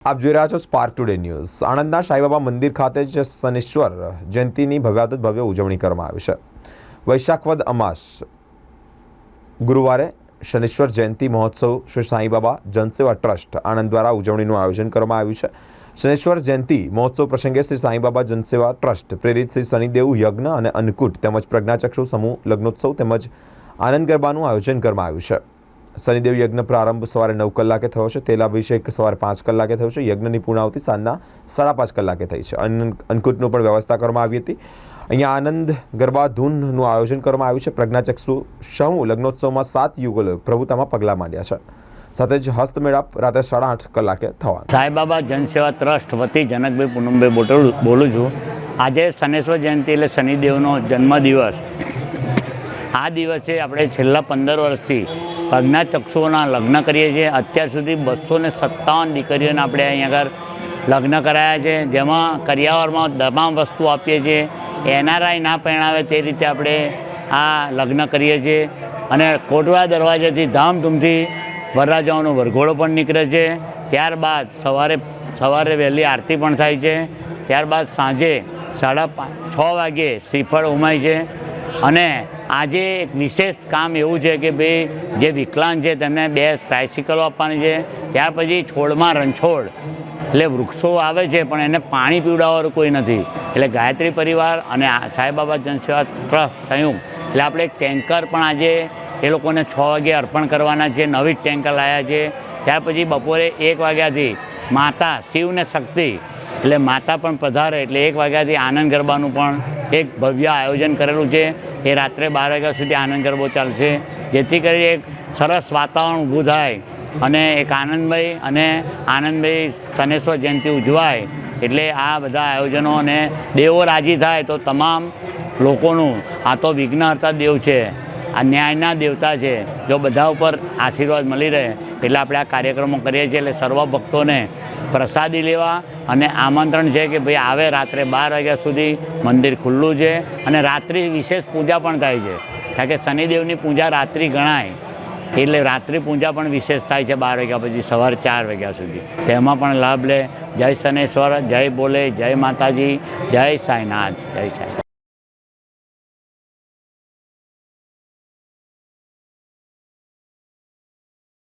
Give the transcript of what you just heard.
આપ જોઈ રહ્યા છો સ્પાર્ક ટુડે ન્યૂઝ આણંદના સાંઈબાબા મંદિર ખાતે જ શનિશ્વર જયંતિની ભવ્યાત ભવ્ય ઉજવણી કરવામાં આવી છે. વૈશાખવદ અમાસ, ગુરુવારે શનિશ્વર જયંતિ મહોત્સવ શ્રી સાંઈબાબા જનસેવા ટ્રસ્ટ આણંદ દ્વારા ઉજવણીનું આયોજન કરવામાં આવ્યું છે. શનિશ્વર જયંતિ મહોત્સવ પ્રસંગે શ્રી સાંઈબાબા જનસેવા ટ્રસ્ટ, પ્રેરિત શ્રી શનિદેવ યજ્ઞ અને અન્નકૂટ તેમજ પ્રજ્ઞાચક્ષુ સમૂહ લગ્નોત્સવ તેમજ આનંદ ગરબાનું આયોજન કરવામાં આવ્યું છે. શનિદેવ યજ્ઞ પ્રારંભ સવારે નવ કલાકે થયો છે. તેલાભિષેક સવારે પાંચ કલાકે થયો છે. યજ્ઞની પૂર્ણાવતી સાંજના સાડા પાંચ કલાકે થઈ છે. અન્ન અન્નકૂટનું પણ વ્યવસ્થા કરવામાં આવી હતી. અહીંયા આનંદ ગરબા ધૂનનું આયોજન કરવામાં આવ્યું છે. પ્રજ્ઞાચક્ષુ સમૂહ લગ્નોત્સવમાં સાત યુગલો પ્રભુતામાં પગલાં માંડ્યા છે. સાથે જ હસ્તમેળાપ રાત્રે સાડા આઠ કલાકે થવાનો સાંઈબાબા જનસેવા ટ્રસ્ટ વતી જનકભાઈ પૂનમભાઈ બોટલ બોલું છું. આજે શનેશ્વર જયંતિ એટલે શનિદેવનો જન્મદિવસ. આ દિવસે આપણે છેલ્લા પંદર વર્ષથી અજ્ઞાચક્ષુઓના લગ્ન કરીએ છીએ. અત્યાર સુધી બસો ને સત્તાવન દીકરીઓને આપણે અહીંયા આગળ લગ્ન કરાયા છે. જેમાં કરિયાવરમાં તમામ વસ્તુ આપીએ છીએ. એનઆરઆઈ ના પરણાવે તે રીતે આપણે આ લગ્ન કરીએ છીએ. અને કોટવા દરવાજાથી ધામધૂમથી વરરાજાઓનો વરઘોડો પણ નીકળે છે. ત્યારબાદ સવારે સવારે વહેલી આરતી પણ થાય છે. ત્યારબાદ સાંજે સાડા પાંચ છ વાગ્યે શ્રીફળ ઉમાય છે. અને આજે એક વિશેષ કામ એવું છે કે ભાઈ, જે વિકલાંગ છે તેમને બે ટ્રાયસિકલો આપવાની છે, ત્યાર પછી છોડમાં રણછોડ, એટલે વૃક્ષો આવે છે, પણ એને પાણી પીવડાવવાનું કોઈ નથી. એટલે ગાયત્રી પરિવાર અને સાંઈબાબા જનસેવા ટ્રસ્ટ સંયુક્ત એટલે આપણે એક ટેન્કર પણ આજે એ લોકોને છ વાગે અર્પણ કરવાના છે, નવી જ ટેન્કર લાવ્યા છે. ત્યાર પછી બપોરે એક વાગ્યાથી માતા શિવને શક્તિ, એટલે માતા પણ પધારે, એટલે એક વાગ્યાથી આનંદ ગરબાનું પણ એક ભવ્ય આયોજન કરેલું છે. એ રાત્રે બાર વાગ્યા સુધી આનંદ ગરબો ચાલશે. જેથી કરી એક સરસ વાતાવરણ ઊભું થાય અને એક આનંદભાઈ અને આનંદભાઈ શનેશ્વર જયંતિ ઉજવાય. એટલે આ બધા આયોજનો અને દેવો રાજી થાય તો તમામ લોકોનું આ તો વિઘ્નહર્તા દેવ છે. આ ન્યાયના દેવતા છે. જો બધા ઉપર આશીર્વાદ મળી રહે, એટલે આપણે આ કાર્યક્રમો કરીએ છીએ, એટલે સર્વ ભક્તોને પ્રસાદી લેવા અને આમંત્રણ છે કે ભાઈ આવે રાત્રે બાર વાગ્યા સુધી મંદિર ખુલ્લું છે અને રાત્રિ વિશેષ પૂજા પણ થાય છે. કારણ કે શનિદેવની પૂજા રાત્રિ ગણાય, એટલે રાત્રિ પૂજા પણ વિશેષ થાય છે બાર વાગ્યા પછી સવાર ચાર વાગ્યા સુધી. તેમાં પણ લાભ લે. જય શનેશ્વર, જય બોલે, જય માતાજી, જય સાંઈનાથ, જય સાંઈ